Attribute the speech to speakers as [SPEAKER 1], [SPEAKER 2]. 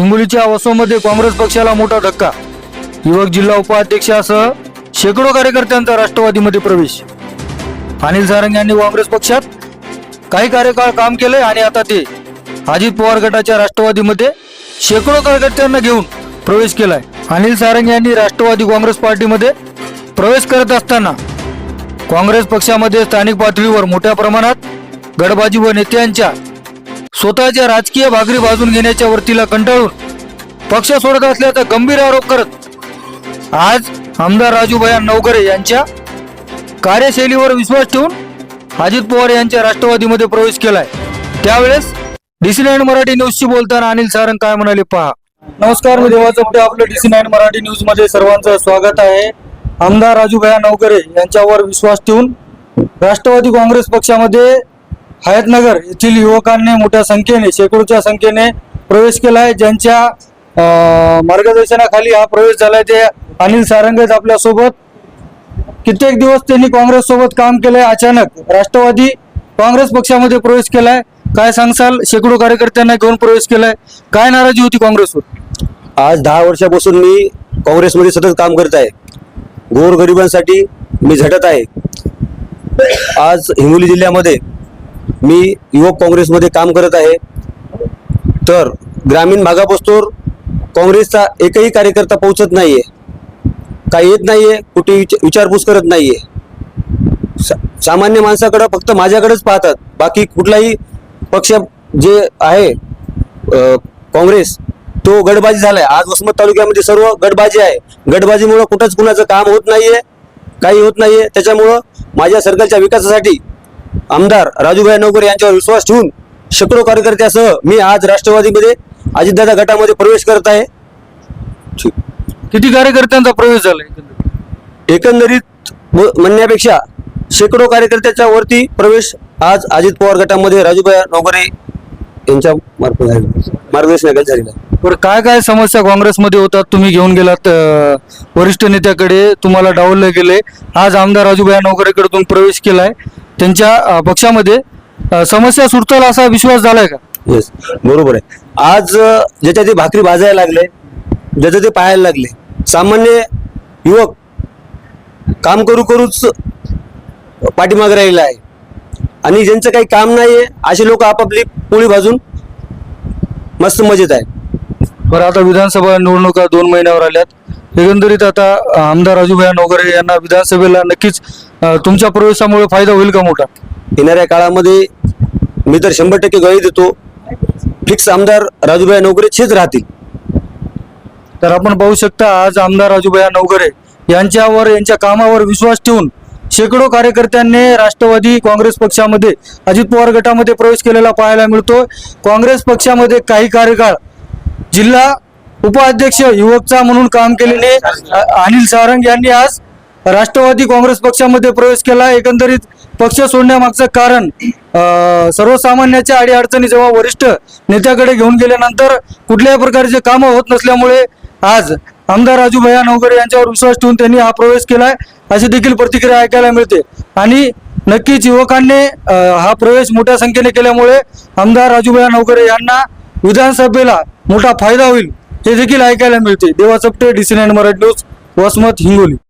[SPEAKER 1] हिंगोलीच्या वसोमध्ये काँग्रेस पक्षाला मोठा धक्का. युवक जिल्हा उपाध्यक्षासह शेकडो कार्यकर्त्यांचा राष्ट्रवादीमध्ये प्रवेश. अनिल सारंग यांनी काँग्रेस पक्षात काही कार्यकाळ काम केले आणि आता ते अजित पवार गटाच्या राष्ट्रवादीमध्ये शेकडो कार्यकर्त्यांना घेऊन प्रवेश केलाय. अनिल सारंग यांनी राष्ट्रवादी काँग्रेस पार्टीमध्ये प्रवेश करत असताना काँग्रेस पक्षामध्ये स्थानिक पातळीवर मोठ्या प्रमाणात गडबाजी व नेत्यांच्या स्वतःच्या राजकीय भागरी बाजून घेण्याच्या वरतीला कंटाळून पक्ष सोडत असल्याचा गंभीर आरोप करत आज आमदार राजूभया नवकरे यांच्या कार्यशैलीवर विश्वास ठेवून अजित पवार यांच्या राष्ट्रवादीमध्ये प्रवेश केलाय. त्यावेळेस डीसी नाईन मराठी न्यूजशी बोलताना अनिल सारंग काय म्हणाले पहा. नमस्कार मी देवा चपटे आपलं डीसी नाईन मराठी न्यूजमध्ये सर्वांचं स्वागत आहे. आमदार राजूभया नवकरे यांच्यावर विश्वास ठेवून राष्ट्रवादी काँग्रेस पक्षामध्ये हयातनगर येथील युवकांनी मोठ्या संख्येने शेकडोच्या संख्येने प्रवेश केला आहे ज्यांच्या मार्गदर्शनाखाली हा प्रवेश झालाय ते अनिल सारंग आपल्यासोबत. कित्येक दिवस त्यांनी काँग्रेस सोबत काम केलंय. अचानक राष्ट्रवादी काँग्रेस पक्षामध्ये प्रवेश केलाय. काय सांगसाल? शेकडो कार्यकर्त्यांना घेऊन प्रवेश केलाय. काय नाराजी होती काँग्रेसवर?
[SPEAKER 2] आज दहा वर्षापासून मी काँग्रेसमध्ये सतत काम करत आहे. गोरगरिबांसाठी मी झटत आहे. आज हिंगोली जिल्ह्यामध्ये मी युवक काँग्रेसमध्ये काम करत आहे. तर ग्रामीण भागापासून काँग्रेसचा एकही कार्यकर्ता पोहोचत नाही आहे काही येत नाही आहे कुठे विच विचारपूस करत नाही आहे सा- सामान्य माणसाकडं फक्त माझ्याकडेच पाहतात. बाकी कुठलाही पक्ष जे आहे काँग्रेस तो गडबाजी आहे आज वसमत तालुक्यामध्ये सर्व गडबाजी आहे. गडबाजीमुळं कुठंच कुणाचं काम होत नाहीये काही होत नाहीये. त्याच्यामुळं माझ्या सर्कलच्या विकासासाठी आमदार राजूभाई नवकर यांच्यावर विश्वास ठेवून शेकडो कार्यकर्त्यासह मी आज राष्ट्रवादीमध्ये अजितदादा गटामध्ये प्रवेश करत आहे.
[SPEAKER 1] किती कार्यकर्त्यांचा प्रवेश झालाय
[SPEAKER 2] एकंदरीत? म्हणण्यापेक्षा शेकडो कार्यकर्त्याच्या वरती प्रवेश आज अजित पवार गटामध्ये राजूभाई नवकरे यांच्या मार्फत झालेला मार्गदर्शनाखाली झालेला आहे.
[SPEAKER 1] बरं काय काय समस्या काँग्रेसमध्ये होतात तुम्ही घेऊन गेलात? वरिष्ठ नेत्याकडे तुम्हाला डावलले गेले आज आमदार राजूभाई नवकरेकडे तुम्ही प्रवेश केलाय. त्यांच्या अं, पक्षामध्ये अं, समस्या सुटताल असा विश्वास झालाय का?
[SPEAKER 2] येस बरोबर आहे. आज अ, ज्याच्या ते भाकरी भाजायला लागले ज्याचं ते पाहायला लागले सामान्य युवक काम करू करूच पाठीमागे राहिला आहे. आणि ज्यांचं काही काम नाहीये असे लोक आपापली पोळी भाजून मस्त मजेत आहे
[SPEAKER 1] बरं आता विधानसभा निवडणुका दोन महिन्यावर आल्यात. एकंदरीत आता अं, आमदार राजूभाई नवकरे यांना विधानसभेला नक्कीच अं, तुमच्या प्रवेशामुळे फायदा होईल का मोठा?
[SPEAKER 2] येणाऱ्या काळामध्ये मी तर शंभर टक्के गळी देतो. फिक्स आमदार राजूभाई नोकरीचेच राहतील.
[SPEAKER 1] तर आपण पाहू शकता आज आमदार राजूभाई नवकरे यांच्यावर यांच्या कामावर विश्वास ठेवून शेकडो कार्यकर्त्यांनी राष्ट्रवादी काँग्रेस पक्षामध्ये अजित पवार गटामध्ये प्रवेश केलेला पाहायला मिळतो. काँग्रेस पक्षामध्ये काही कार्यकाळ जिल्हा उपाध्यक्ष युवकचा म्हणून काम केलेले अ- अनिल सारंग यांनी आज राष्ट्रवादी काँग्रेस पक्षामध्ये प्रवेश केला. एकंदरीत पक्ष सोडण्यामागचं कारण सर्वसामान्याच्या अडीअडचणी जेव्हा वरिष्ठ नेत्याकडे घेऊन गेल्यानंतर कुठल्याही प्रकारचे कामं होत नसल्यामुळे आज आमदार राजू भैया नवकरे यांच्यावर विश्वास ठेवून त्यांनी हा प्रवेश केलाय अशी देखील प्रतिक्रिया ऐकायला मिळते. आणि नक्कीच युवकांनी हा प्रवेश मोठ्या संख्येने केल्यामुळे आमदार राजूभैया नवकरे यांना विधानसभेला मोठा फायदा होईल हे देखील ऐकायला मिळते. Deva Chapte DC nine Marathi news Vasmat Hingoli.